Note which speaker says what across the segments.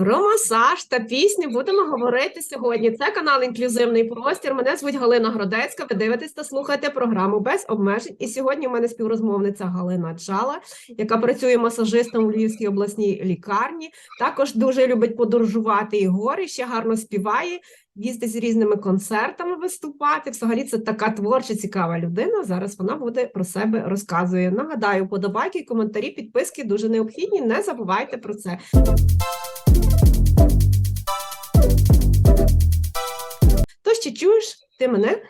Speaker 1: Про масаж та пісні будемо говорити сьогодні. Це канал Інклюзивний простір. Мене звуть Галина Гродецька. Ви дивитесь та слухаєте програму без обмежень. І сьогодні у мене співрозмовниця Галина Джала, яка працює масажистом у Львівській обласній лікарні. Також дуже любить подорожувати і гори, ще гарно співає, їздить з різними концертами виступати. Взагалі, це така творча, цікава людина. Зараз вона буде про себе розказує. Нагадаю, подобайки, коментарі, підписки дуже необхідні. Не забувайте про це. Тож чи чуєш ти мене?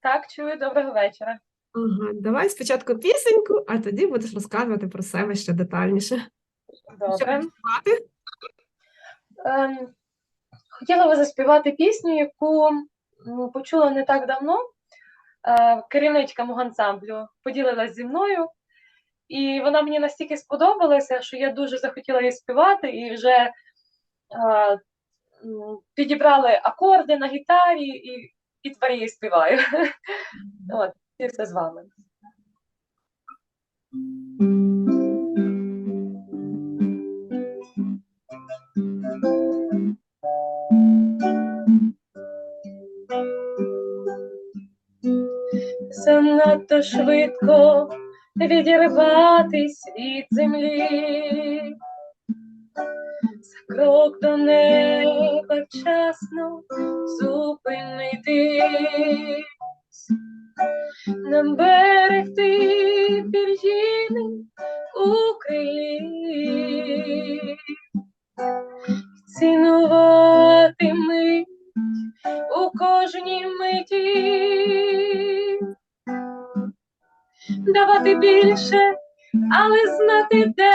Speaker 2: Так, чую, доброго вечора.
Speaker 1: Ага, давай спочатку пісеньку, а тоді будеш розказувати про себе ще детальніше. Що
Speaker 2: Добре.
Speaker 1: співати?
Speaker 2: Ем, хотіла би заспівати пісню, яку почула не так давно. Е, керівничка мого ансамблю поділилась зі мною, і вона мені настільки сподобалася, що я дуже захотіла її співати, і вже е, підібрали акорди на гітарі, і, і тепер її співаю. От, і все з вами. Занадто швидко відірватись від землі, крок до неба вчасно зупинитись, нам берегти пір'їни у крилі, цінувати мить у кожній миті. Давати більше, але знати, де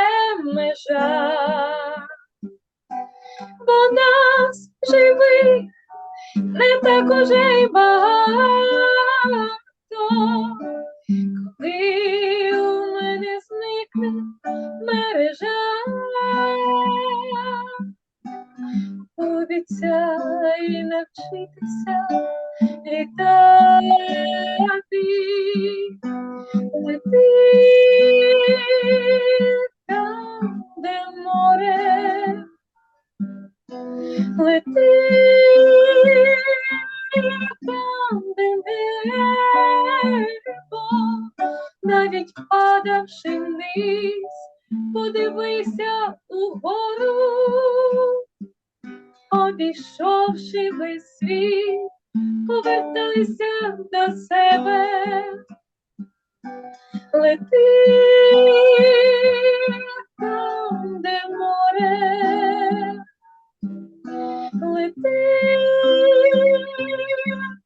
Speaker 2: небо, навіть падавши вниз, подивися угору. Обійшовши весь світ, повертайся до себе, лети там, де море, лети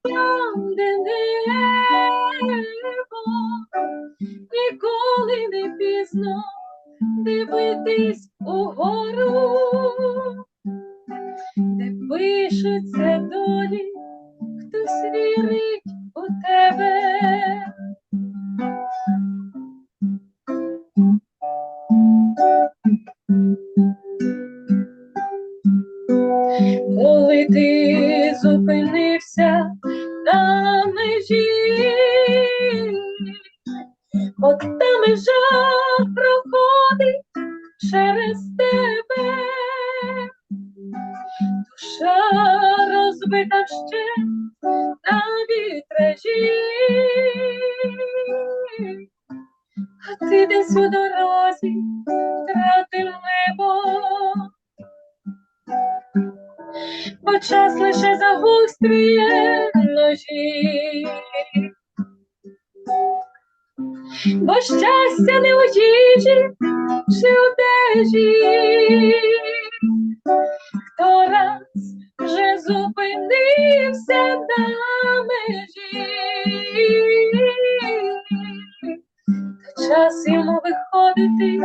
Speaker 2: там, де небо, ніколи не пізно дивитись угору де пишеться долі, хтось вірить у тебе. Коли ти час виходити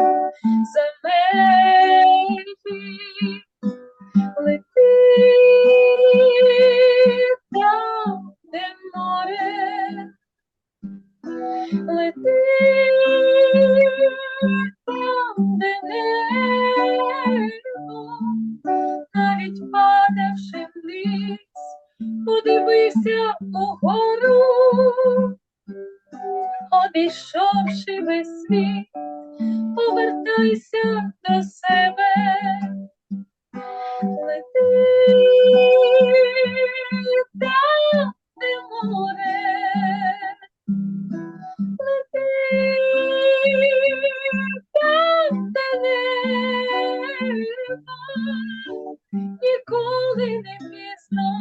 Speaker 2: ніколи не пізно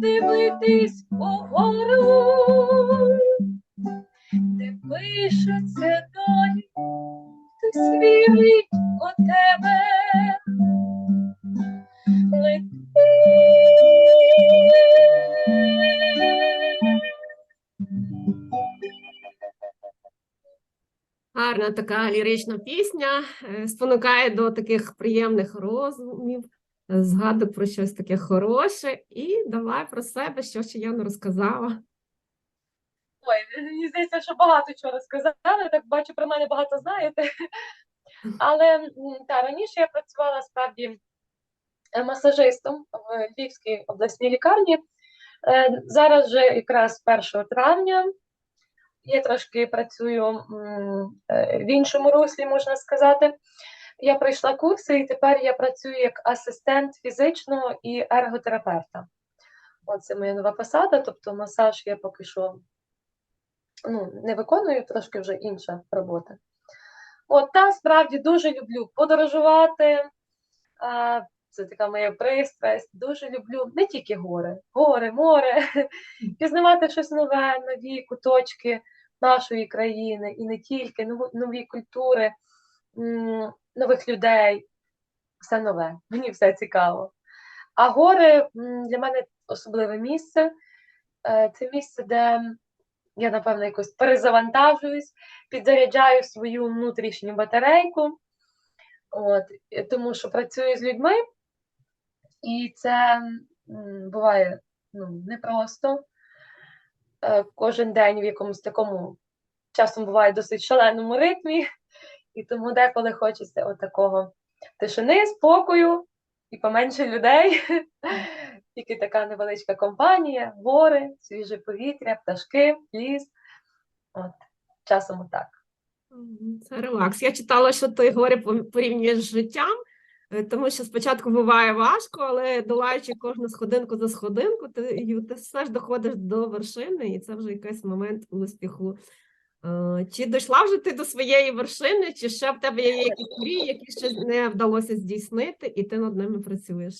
Speaker 2: дивитись угору, де пишеться долі, ти вірить
Speaker 1: така лірична пісня, е, спонукає до таких приємних роздумів, е, згадок про щось таке хороше. І давай про себе, що ще я не розказала.
Speaker 2: Ой, мені здається, що багато чого розказали, так бачу, про мене багато знаєте. Але та, раніше я працювала справді е, масажистом в Львівській обласній лікарні. Е, Зараз вже якраз 1 травня я трошки працюю е, в іншому руслі, можна сказати. Я пройшла курси, і тепер я працюю як асистент фізичного і ерготерапевта. Оце моя нова посада, тобто масаж я поки що ну, не виконую, трошки вже інша робота. От та справді дуже люблю подорожувати. Це така моя пристрасть. Дуже люблю не тільки гори, гори, море, пізнавати щось нове, нові куточки нашої країни, і не тільки нові, культури, нових людей. Все нове, мені все цікаво. А гори для мене особливе місце. Е, Це місце, де я, напевно, якось перезавантажуюсь, підзаряджаю свою внутрішню батарейку, от, тому що працюю з людьми, і це буває ну, непросто. Е, Кожен день в якомусь такому часом буває досить шаленому ритмі, і тому деколи хочеться отакого тишини, спокою і поменше людей. Тільки така невеличка компанія, гори, свіже повітря, пташки, ліс. От, часом отак.
Speaker 1: Це релакс. Я читала, що ти говори порівнюєш з життям, тому що спочатку буває важко, але долаючи кожну сходинку за сходинку, ти, ти все ж доходиш до вершини, і це вже якийсь момент успіху. Е, Чи дійшла вже ти до своєї вершини, чи ще в тебе є якісь мрії, які ще не вдалося здійснити, і ти над ними працюєш?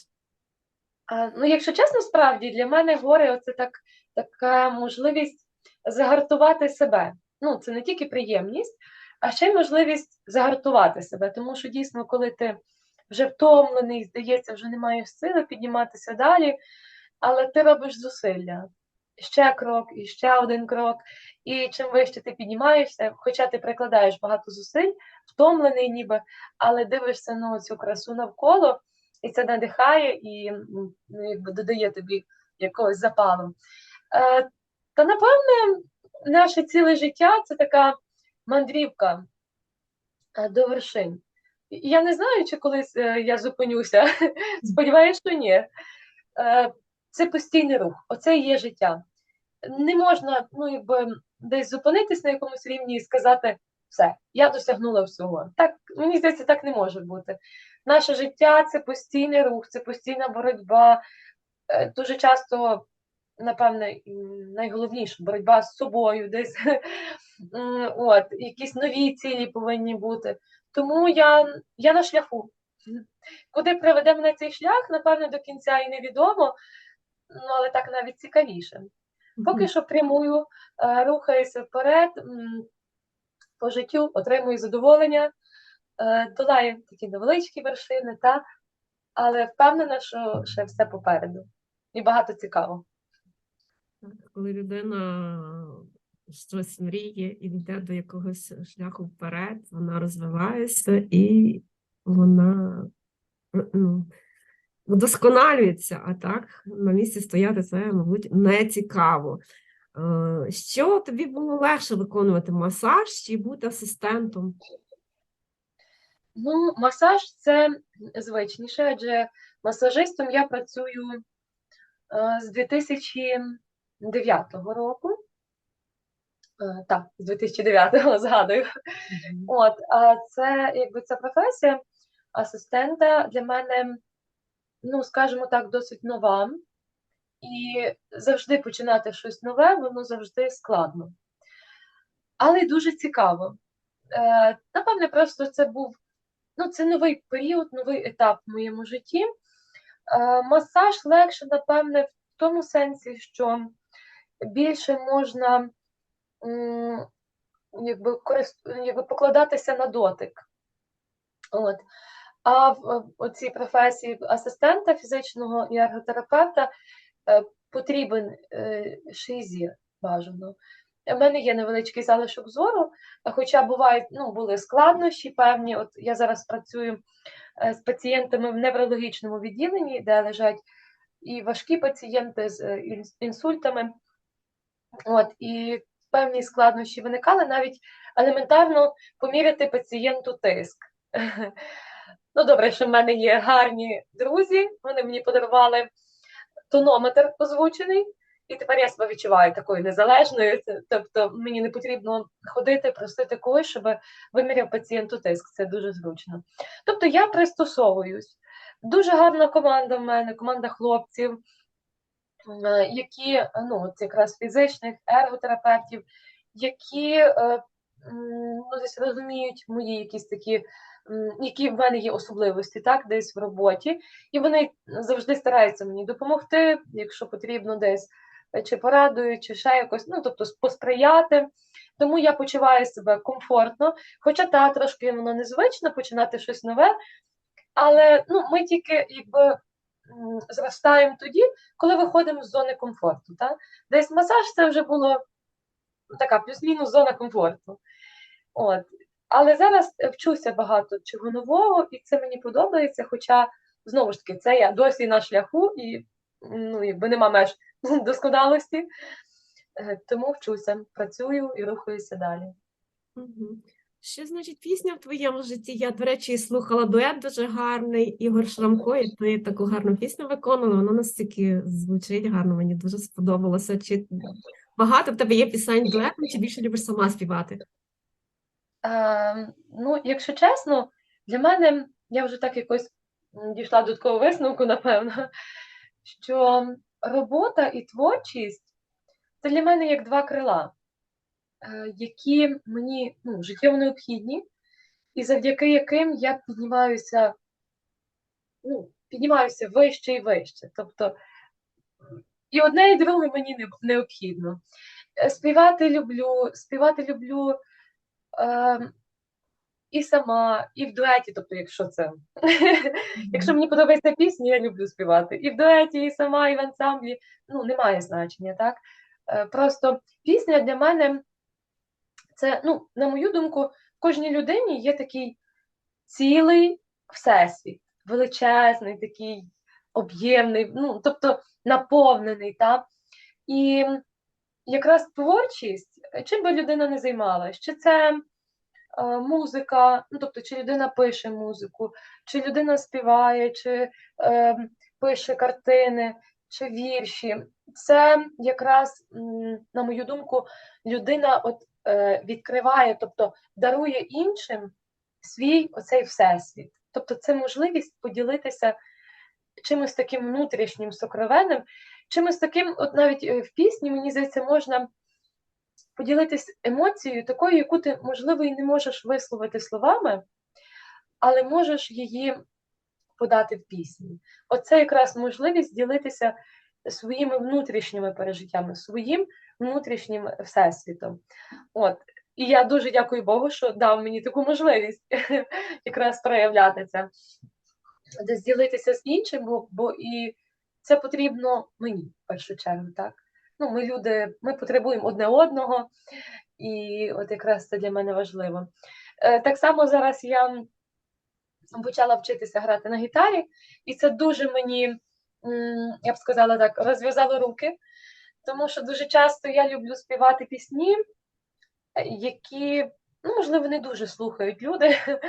Speaker 2: А, ну, якщо чесно, справді для мене гори це так, така можливість загартувати себе. Ну, це не тільки приємність, а ще й можливість загартувати себе. Тому що дійсно, коли ти вже втомлений, здається, вже не маєш сили підніматися далі, але ти робиш зусилля. Ще крок, і ще один крок. І чим вище ти піднімаєшся, хоча ти прикладаєш багато зусиль, втомлений ніби, але дивишся на цю красу навколо, і це надихає і ну, якби додає тобі якогось запалу. Е, та напевне, наше ціле життя це така мандрівка е, до вершин. Я не знаю, чи колись е, я зупинюся. Сподіваюся, що ні. Е, Це постійний рух, оце і є життя. Не можна ну, якби, десь зупинитись на якомусь рівні і сказати все, я досягнула всього. Так, мені здається, так не може бути. Наше життя це постійний рух, це постійна боротьба. Е, Дуже часто, напевне, найголовніше боротьба з собою, десь от, якісь нові цілі повинні бути. Тому я, я на шляху. Куди приведе мене цей шлях, напевне, до кінця і невідомо, ну, але так навіть цікавіше. Поки що прямую, е, рухаюся вперед по життю, отримую задоволення, е, долаю такі невеличкі вершини, та, але впевнена, що ще все попереду. І багато цікавого.
Speaker 1: Так, Коли людина щось мріє і йде до якогось шляху вперед, вона розвивається і вона ну, вдосконалюється, а так на місці стояти це, мабуть, не цікаво. Е, Що тобі було легше виконувати масаж чи бути асистентом?
Speaker 2: Ну, масаж це звичніше, адже масажистом я працюю е, з 2009 року. Е, Так, з 2009-го згадую. От, а це якби ця професія асистента для мене, ну, скажімо так, досить нова. І завжди починати щось нове, воно завжди складно. Але й дуже цікаво. Е, напевне, просто це був ну, це новий період, новий етап в моєму житті. Е, Масаж легше, напевне, в тому сенсі, що більше можна якби, якби покладатися на дотик. От. А в цій професії асистента фізичного і ерготерапевта е, потрібен е, шизір бажано. У мене є невеличкий залишок зору, хоча бувають, ну, були складнощі певні. От я зараз працюю е, з пацієнтами в неврологічному відділенні, де лежать і важкі пацієнти з інсультами. От, і певні складнощі виникали навіть елементарно поміряти пацієнту тиск. Ну, добре, що в мене є гарні друзі, вони мені подарували тонометр озвучений, і тепер я себе відчуваю такою незалежною. Тобто мені не потрібно ходити, просити когось, щоб виміряв пацієнту тиск. Це дуже зручно. Тобто я пристосовуюсь. Дуже гарна команда в мене, команда хлопців, які, ну, от якраз фізичних ерготерапевтів, які е, ну, десь розуміють мої якісь такі, які в мене є особливості, так, десь в роботі, і вони завжди стараються мені допомогти, якщо потрібно десь е, чи порадують, чи ще якось, ну тобто посприяти. Тому я почуваю себе комфортно, хоча та трошки воно незвично починати щось нове. Але ну, ми тільки якби зростаємо тоді, коли виходимо з зони комфорту. Та? Десь масаж це вже було така плюс-мінус зона комфорту. От. Але зараз вчуся багато чого нового, і це мені подобається. Хоча, знову ж таки, це я досі на шляху, і ну, якби нема меж досконалості. Е, Тому вчуся, працюю і рухаюся далі.
Speaker 1: Що значить пісня в твоєму житті? Я, до речі, слухала дует дуже гарний Ігор Шрамко, і ти таку гарну пісню виконувала. Вона настільки звучить гарно, мені дуже сподобалося. Чи багато в тебе є пісень дуетом, чи більше любиш сама співати?
Speaker 2: Е, ну, якщо чесно, для мене я вже так якось дійшла до такого висновку, напевно, що робота і творчість це для мене як два крила, які мені ну, життєво необхідні, і завдяки яким я піднімаюся, ну, піднімаюся вище і вище. Тобто і одне, і друге мені не- необхідно. Е, Співати люблю, співати люблю е, і сама, і в дуеті, тобто, якщо це. Якщо мені подобається пісня, я люблю співати. І в дуеті, і сама, і в ансамблі. Ну, немає значення, так? Е, Просто пісня для мене це, ну, на мою думку, в кожній людині є такий цілий всесвіт, величезний, такий об'ємний, ну, тобто наповнений. Так? І якраз творчість, чим би людина не займалась, чи це е, музика, ну тобто, чи людина пише музику, чи людина співає, чи е, пише картини, чи вірші. Це якраз, на мою думку, людина от, відкриває, тобто дарує іншим свій оцей всесвіт. Тобто, це можливість поділитися чимось таким внутрішнім, сокровенним, чимось таким, от навіть е, в пісні, мені здається, можна поділитись емоцією, такою, яку ти, можливо, і не можеш висловити словами, але можеш її подати в пісні. Оце якраз можливість ділитися своїми внутрішніми пережиттями, своїм внутрішнім всесвітом. От. І я дуже дякую Богу, що дав мені таку можливість якраз проявляти це, ділитися з іншим, бо, бо і це потрібно мені в першу чергу, так? Ну, ми люди, ми потребуємо одне одного, і от якраз це для мене важливо. Е, так само зараз я почала вчитися грати на гітарі, і це дуже мені, я б сказала так, розв'язало руки, тому що дуже часто я люблю співати пісні, які, ну, можливо, не дуже слухають люди,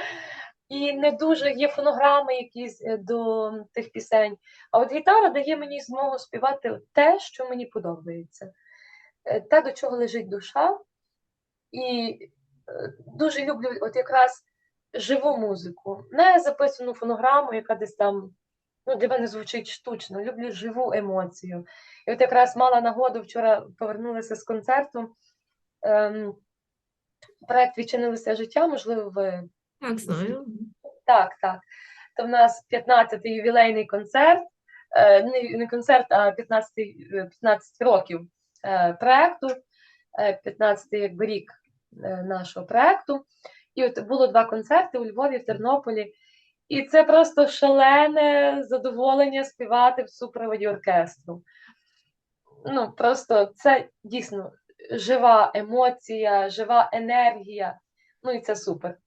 Speaker 2: і не дуже є фонограми якісь е, до тих пісень. А от гітара дає мені змогу співати те, що мені подобається, е, те, до чого лежить душа. І е, дуже люблю от якраз живу музику, не записану фонограму, яка десь там ну, для мене звучить штучно. Люблю живу емоцію. І от якраз мала нагоду вчора повернулася з концерту. Ем, проект відчинилося життя, можливо, ви
Speaker 1: Так, знаю.
Speaker 2: Так, так. То в нас 15-й ювілейний концерт, е, не, концерт, а 15, 15 років е, проекту, е, 15 якби рік е, нашого проекту. І от було два концерти у Львові, в Тернополі. І це просто шалене задоволення співати в супроводі оркестру. Ну, просто це дійсно жива емоція, жива енергія. Ну і це супер.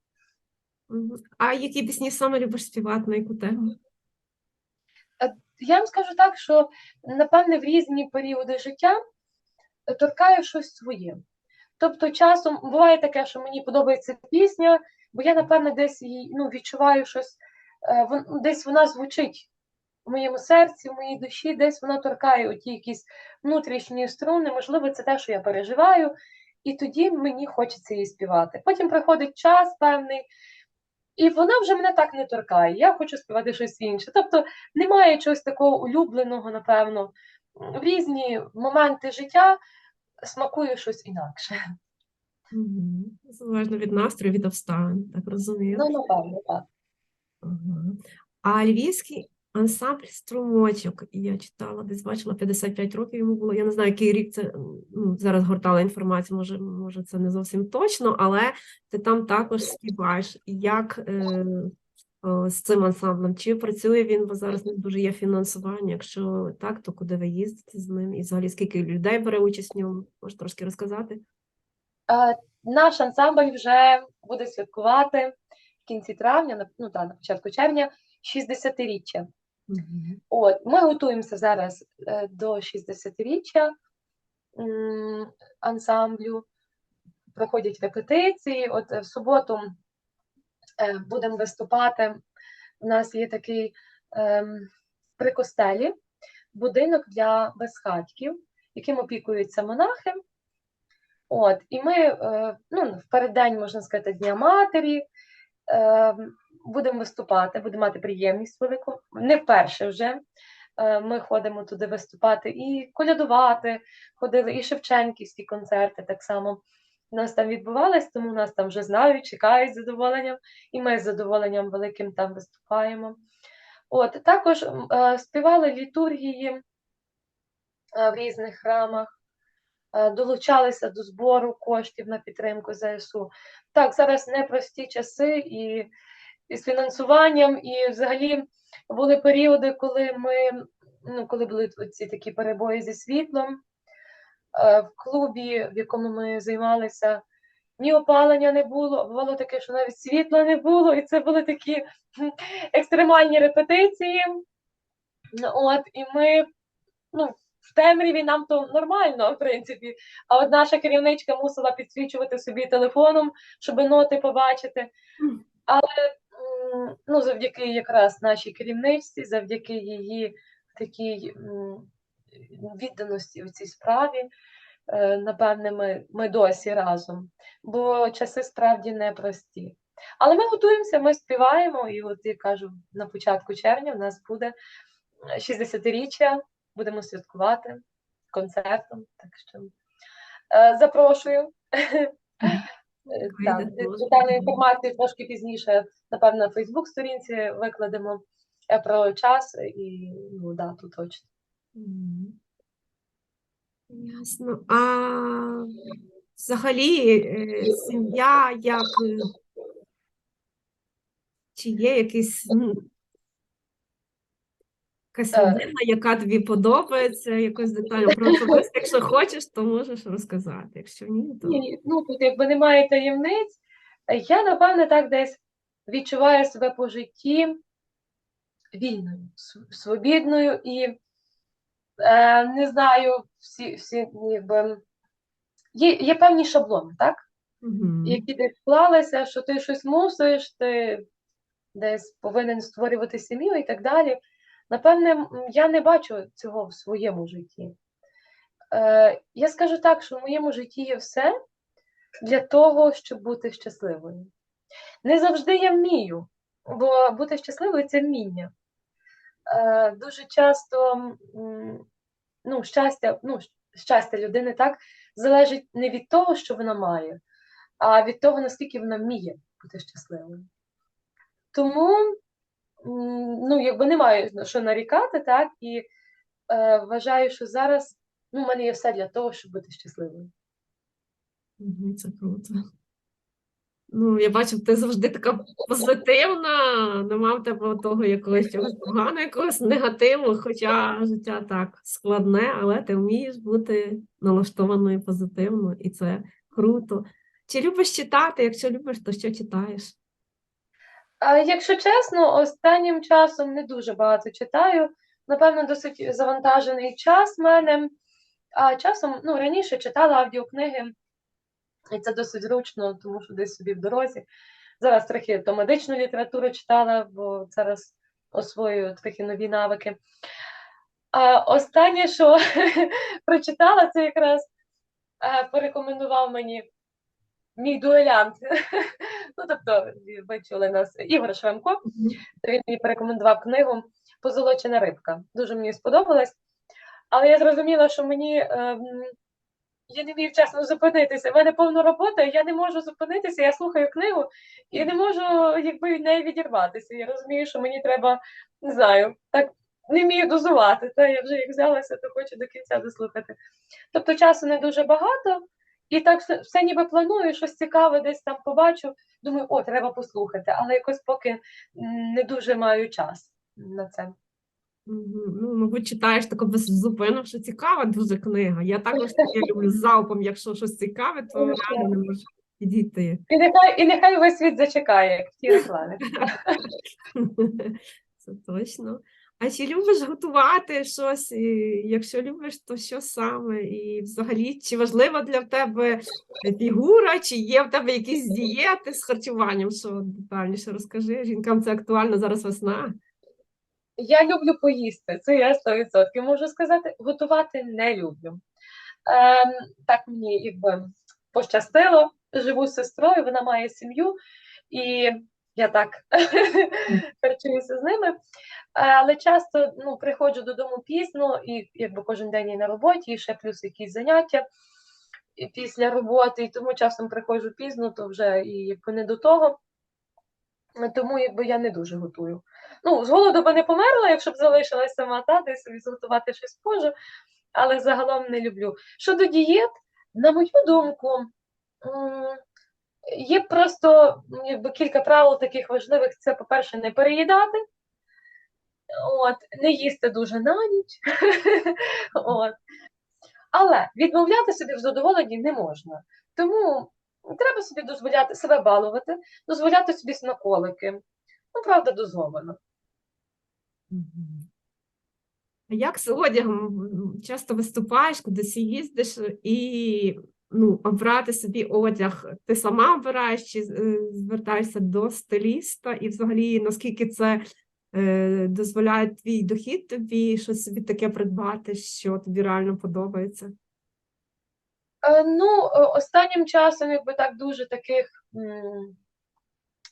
Speaker 1: А які пісні саме любиш співати, на яку тему?
Speaker 2: Я вам скажу так, що напевне в різні періоди життя торкає щось своє. Тобто, часом буває таке, що мені подобається пісня, бо я, напевне, десь її ну, відчуваю щось, е, десь вона звучить в моєму серці, в моїй душі, десь вона торкає оті якісь внутрішні струни, можливо, це те, що я переживаю, і тоді мені хочеться її співати. Потім приходить час певний, і вона вже мене так не торкає. Я хочу співати щось інше. Тобто немає чогось такого улюбленого, напевно. В різні моменти життя смакую щось інакше.
Speaker 1: Залежно від настрою, від обставин, так розумію.
Speaker 2: Ну, напевно, так.
Speaker 1: А львівський ансамбль струмочок, я читала, десь бачила 55 років йому було. Я не знаю, який рік це ну, зараз гортала інформацію, може, може, це не зовсім точно, але ти там також співаєш. Як е, о, з цим ансамблем? Чи працює він, бо зараз не дуже є фінансування? Якщо так, то куди ви їздите з ним? І взагалі скільки людей бере участь в ньому? Можеш трошки розказати?
Speaker 2: Е, Наш ансамбль вже буде святкувати кінці травня, ну так, на початку червня, 60-річчя.
Speaker 1: Мгм.
Speaker 2: От, ми готуємося зараз е, до 60-річчя м, ансамблю, проходять репетиції. От е, в суботу е, будемо виступати. У нас є такий ем, при костелі будинок для безхатьків, яким опікуються монахи. От, і ми ну, в переддень, можна сказати, Дня Матері будемо виступати, будемо мати приємність велику. Не вперше вже. Е, Ми ходимо туди виступати і колядувати, ходили і Шевченківські концерти так само. У нас там відбувалось, тому нас там вже знають, чекають з задоволенням, і ми з задоволенням великим там виступаємо. От, також е, співали літургії е, в різних храмах, долучалися до збору коштів на підтримку ЗСУ. Так, зараз непрості часи і, і з фінансуванням, і взагалі були періоди, коли ми, ну, коли були ці такі перебої зі світлом. Е, В клубі, в якому ми займалися, ні опалення не було. Бувало таке, що навіть світла не було, і це були такі екстремальні репетиції. От, і ми ну, в темряві нам то нормально, в принципі. А от наша керівничка мусила підсвічувати собі телефоном, щоб ноти побачити. Але ну, завдяки якраз нашій керівничці, завдяки її такій відданості в цій справі, е, напевне, ми, ми досі разом. Бо часи справді непрості. Але ми готуємося, ми співаємо, і от я кажу, на початку червня в нас буде 60-річчя, будемо святкувати концертом. Так що е, запрошую. Так, детальну інформацію трошки пізніше, напевно, на Фейсбук-сторінці викладемо про час і ну, дату точно.
Speaker 1: Ясно. А взагалі е, сім'я як е, чи є якийсь ну, якась людина, яка тобі подобається, якось детально про особисто, якщо хочеш, то можеш розказати. Якщо ні, то
Speaker 2: Ні, ну тут якби немає таємниць. Е, Я, напевне, так десь відчуваю себе по житті вільною, свобідною і е, не знаю, всі, всі якби є, є певні шаблони, так?
Speaker 1: Мгм.
Speaker 2: Які десь склалися, що ти щось мусиш, ти десь повинен створювати сім'ю і так далі. Напевне, я не бачу цього в своєму житті. Е, я скажу так, що в моєму житті є все для того, щоб бути щасливою. Не завжди я вмію, бо бути щасливою це вміння. Е, дуже часто ну, щастя, ну, щастя людини так залежить не від того, що вона має, а від того, наскільки вона вміє бути щасливою. Тому ну, якби немає на що нарікати, так, і е, вважаю, що зараз ну, в мене є все для того, щоб бути щасливою.
Speaker 1: Це круто. Ну, я бачу, ти завжди така позитивна, нема в тебе того якогось поганого, якогось негативу, хоча життя так складне, але ти вмієш бути налаштованою позитивно, і це круто. Чи любиш читати? Якщо любиш, то що читаєш?
Speaker 2: Якщо чесно, останнім часом не дуже багато читаю. Напевно, досить завантажений час в мене. А часом, ну, раніше читала аудіокниги, і це досить зручно, тому що десь собі в дорозі. Зараз трохи то медичну літературу читала, бо зараз освоюю трохи нові навики. А останнє, що прочитала, це якраз е, порекомендував мені мій дуелянт. Ну, тобто, ви чули нас Ігор Швемко. То він мені порекомендував книгу Позолочена рибка. Дуже мені сподобалась. Але я зрозуміла, що мені ем, я не вмію чесно зупинитися. У мене повна робота, я не можу зупинитися, я слухаю книгу і не можу якби від неї відірватися. Я розумію, що мені треба, не знаю, так не вмію дозувати. Та я вже як взялася, то хочу до кінця дослухати. Тобто часу не дуже багато, і так все, все ніби планую, щось цікаве десь там побачу. Думаю, о, треба послухати, але якось поки не дуже маю час на це.
Speaker 1: Ну, мабуть, читаєш без зупину, що цікава дуже книга. Я також таке люблю залпом, якщо щось цікаве, то реально не можу підійти.
Speaker 2: І нехай, і нехай весь світ зачекає, як в тій рекламі.
Speaker 1: Це точно. А чи любиш готувати щось? І якщо любиш, то що саме? І взагалі, чи важлива для тебе фігура, чи є в тебе якісь дієти з харчуванням? Що детальніше розкажи? Жінкам це актуально зараз весна.
Speaker 2: Я люблю поїсти, це я 100% можу сказати. Готувати не люблю. Ем, так мені якби пощастило. Живу з сестрою, вона має сім'ю, і я так харчуюся з ними. Е, Але часто ну, приходжу додому пізно, і якби кожен день я на роботі, і ще плюс якісь заняття і після роботи, і тому часом приходжу пізно, то вже і якби не до того. Тому якби я не дуже готую. Ну, з голоду би не померла, якщо б залишилась сама та десь собі зготувати щось можу, але загалом не люблю. Щодо дієт, на мою думку, є просто якби кілька правил таких важливих. Це, по-перше, не переїдати, от, не їсти дуже на ніч. От. Але відмовляти собі в задоволенні не можна. Тому треба собі дозволяти себе балувати, дозволяти собі смаколики. Ну, правда, дозволено.
Speaker 1: Як з одягом? Часто виступаєш, кудись їздиш і ну, обрати собі одяг. Ти сама обираєш чи е, звертаєшся до стиліста? І взагалі, наскільки це е, дозволяє твій дохід тобі щось собі таке придбати, що тобі реально подобається?
Speaker 2: Е, Ну, останнім часом, якби так дуже таких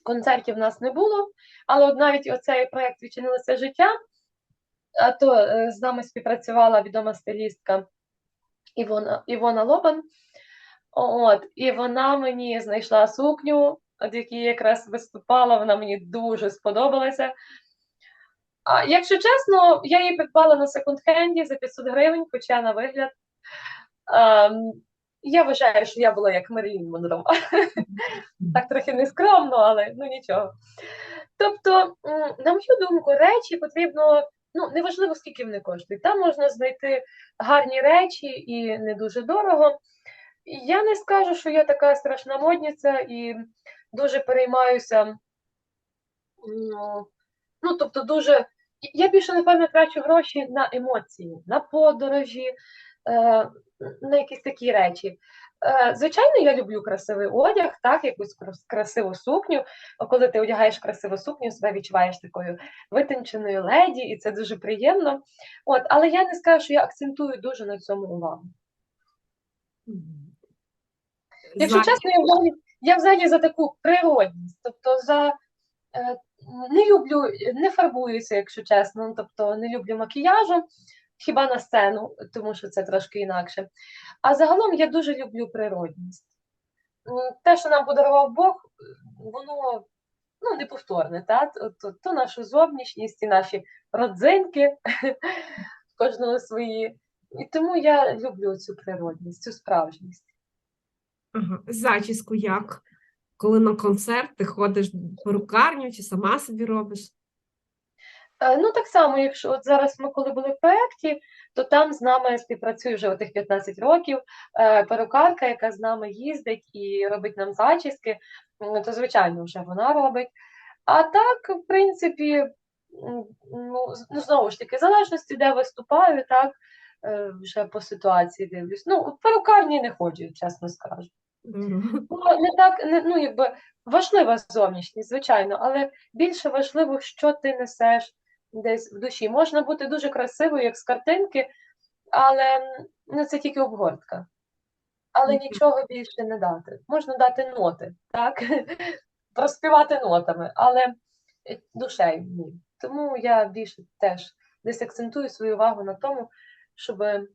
Speaker 2: концертів в нас не було, але от навіть оцей проєкт «Відчинилося життя, а то е, з нами співпрацювала відома стилістка Івона, Івона Лобан. От, і вона мені знайшла сукню, от якій якраз виступала, вона мені дуже сподобалася. А якщо чесно, я її придбала на секонд-хенді за 500 гривень, хоча на вигляд. ем, я вважаю, що я була як Мерлін Монро. Так трохи нескромно, але ну нічого. Тобто, на мою думку, речі потрібно, ну, неважливо, скільки вони коштують. Там можна знайти гарні речі і не дуже дорого. Я не скажу, що я така страшна модниця і дуже переймаюся. м, Ну, тобто, дуже. Я більше, напевно, трачу гроші на емоції, на подорожі, е, на якісь такі речі. Е, Звичайно, я люблю красивий одяг, так, якусь красиву сукню. Коли ти одягаєш красиву сукню, себе відчуваєш такою витонченою леді, і це дуже приємно. От, але я не скажу, що я акцентую дуже на цьому увагу. Якщо чесно, я взагалі, я взагалі за таку природність, тобто за е, не люблю, не фарбуюся, якщо чесно, тобто не люблю макіяжу, хіба на сцену, тому що це трошки інакше. А загалом я дуже люблю природність. Те, що нам подарував Бог, воно ну, неповторне, та? То, то нашу зовнішність і наші родзинки, кожного свої. І тому я люблю цю природність, цю справжність.
Speaker 1: Зачіску як? Коли на концерт ти ходиш в перукарню чи сама собі робиш?
Speaker 2: Е, Ну, так само, якщо от зараз ми коли були в проєкті, то там з нами співпрацює вже отих 15 років е, перукарка, яка з нами їздить і робить нам зачіски, то звичайно вже вона робить. А так, в принципі, ну, ну знову ж таки, в залежності, де виступаю, так вже по ситуації дивлюсь. Ну, в перукарні не ходжу, чесно скажу.
Speaker 1: Здорово.
Speaker 2: Ну, не так, не, ну, якби важлива зовнішність, звичайно, але більше важливо, що ти несеш десь в душі. Можна бути дуже красивою, як з картинки, але ну, це тільки обгортка. Але
Speaker 1: Мгм.
Speaker 2: нічого більше не дати. Можна дати ноти, так? Проспівати нотами, але е, душею ні. Тому я більше теж десь акцентую свою увагу на тому, щоб е,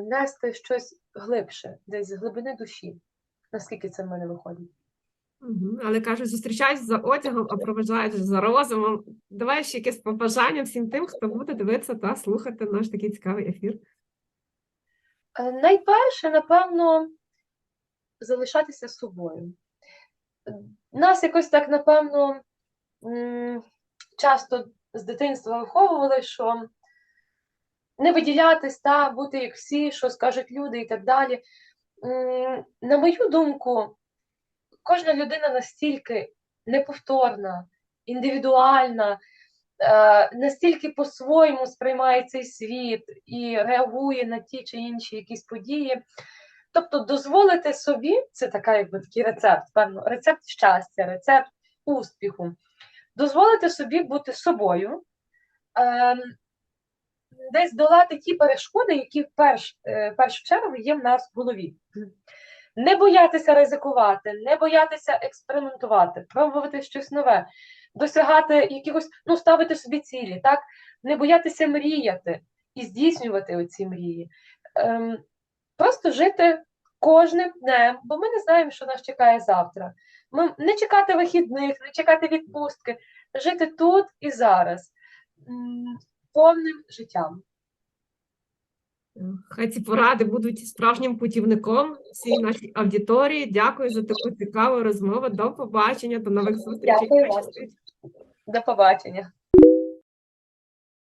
Speaker 2: нести щось глибше, десь з глибини душі, наскільки це в мене виходить.
Speaker 1: Мгм. Але кажуть, зустрічаюсь за одягом, а проважають за розумом. Давай ще якесь побажання всім тим, хто буде дивитися та слухати наш такий цікавий ефір.
Speaker 2: Е, Найперше, напевно, залишатися собою. Нас якось так, напевно, часто з дитинства виховували, що не виділятись та бути як всі, що скажуть люди і так далі. На мою думку, кожна людина настільки неповторна, індивідуальна, е, настільки по-своєму сприймає цей світ і реагує на ті чи інші якісь події. Тобто, дозволити собі, це така, якби такий рецепт, певно, рецепт щастя, рецепт успіху, дозволити собі бути собою, ем, десь долати ті перешкоди, які перш, е, в першу чергу є в нас в голові. Не боятися ризикувати, не боятися експериментувати, пробувати щось нове, досягати якихось, ну, ставити собі цілі, так? Не боятися мріяти і здійснювати оці мрії. Ем, просто жити кожним днем, бо ми не знаємо, що нас чекає завтра. Ми не чекати вихідних, не чекати відпустки, жити тут і зараз, повним життям.
Speaker 1: Хай ці поради будуть справжнім путівником всій нашій аудиторії. Дякую за таку цікаву розмову. До побачення, до нових зустрічей.
Speaker 2: Дякую вам. До побачення.